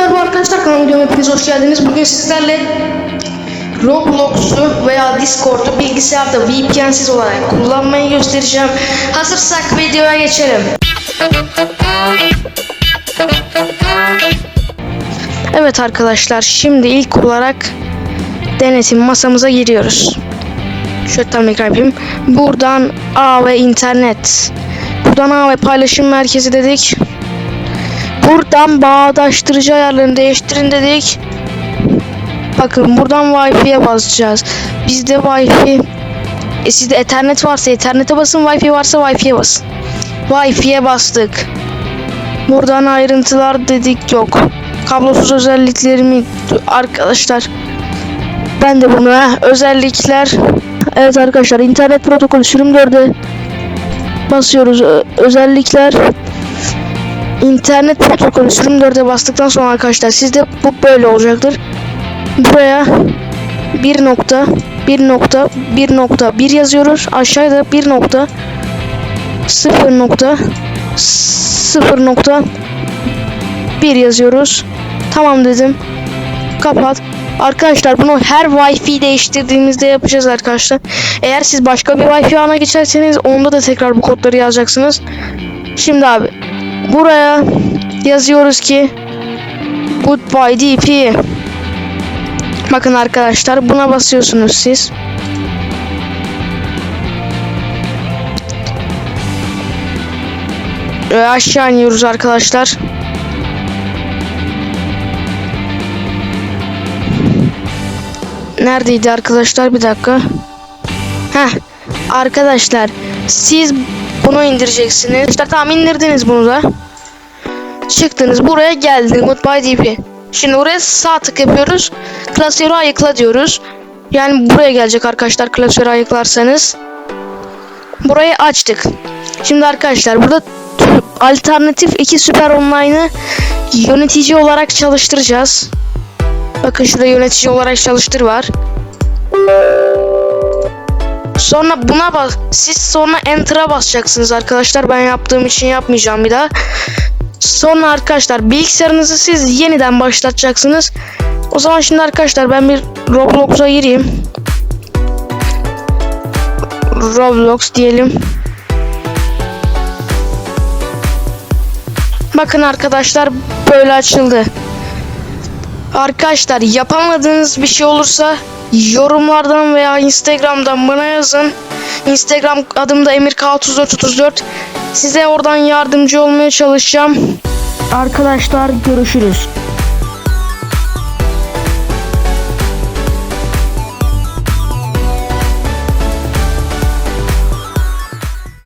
Merhaba arkadaşlar kanalıma videoma hepiniz hoş geldiniz. Bugün sizlerle Roblox'u veya Discord'u bilgisayarda VPN'siz olarak kullanmayı göstereceğim. Hazırsak videoya geçelim. Evet arkadaşlar şimdi ilk olarak denetim masamıza giriyoruz. Şöyle tam ekran yapayım. Buradan A ve internet. Buradan A ve paylaşım merkezi dedik. Buradan bağdaştırıcı ayarlarını değiştirin dedik. Bakın buradan Wi-Fi'ye basacağız. Bizde Wi-Fi e sizde Ethernet varsa Ethernet'e basın, Wi-Fi varsa Wi-Fi'ye basın. Wi-Fi'ye bastık. Buradan ayrıntılar dedik yok. Kablosuz özelliklerimi arkadaşlar ben de buna özellikler Evet arkadaşlar internet protokolü sürüm 4'e basıyoruz özellikler İnternet protokolü sürüm 4'e bastıktan sonra arkadaşlar sizde bu böyle olacaktır. Buraya 1 nokta 1 nokta 1 nokta 1 yazıyoruz. Aşağıda 1 nokta 0 nokta 0 nokta 1 yazıyoruz. Tamam dedim. Kapat. Arkadaşlar bunu her Wi-Fi değiştirdiğimizde yapacağız arkadaşlar. Eğer siz başka bir Wi-Fi ana geçerseniz onda da tekrar bu kodları yazacaksınız. Şimdi abi buraya yazıyoruz ki goodbye DP. Bakın arkadaşlar buna basıyorsunuz siz. Ve aşağı iniyoruz arkadaşlar. Neredeydi arkadaşlar? Bir dakika. Arkadaşlar siz bunu indireceksiniz. İşte tamam indirdiniz bunu da. Çıktınız buraya geldiniz. Goodbye DP. Şimdi buraya sağ tık yapıyoruz. Klasörü ayıkla diyoruz. Yani buraya gelecek arkadaşlar klasörü ayıklarsanız. Burayı açtık. Şimdi arkadaşlar burada alternatif 2 süper online'ı yönetici olarak çalıştıracağız. Bakın şurada yönetici olarak çalıştır var. Sonra buna bas. Siz sonra enter'a basacaksınız arkadaşlar. Ben yaptığım için yapmayacağım bir daha. Sonra arkadaşlar bilgisayarınızı siz yeniden başlatacaksınız. O zaman şimdi arkadaşlar ben bir Roblox'a gireyim. Roblox diyelim. Bakın arkadaşlar böyle açıldı. Arkadaşlar yapamadığınız bir şey olursa yorumlardan veya Instagram'dan bana yazın. Instagram adım da emirk3434. Size oradan yardımcı olmaya çalışacağım. Arkadaşlar görüşürüz.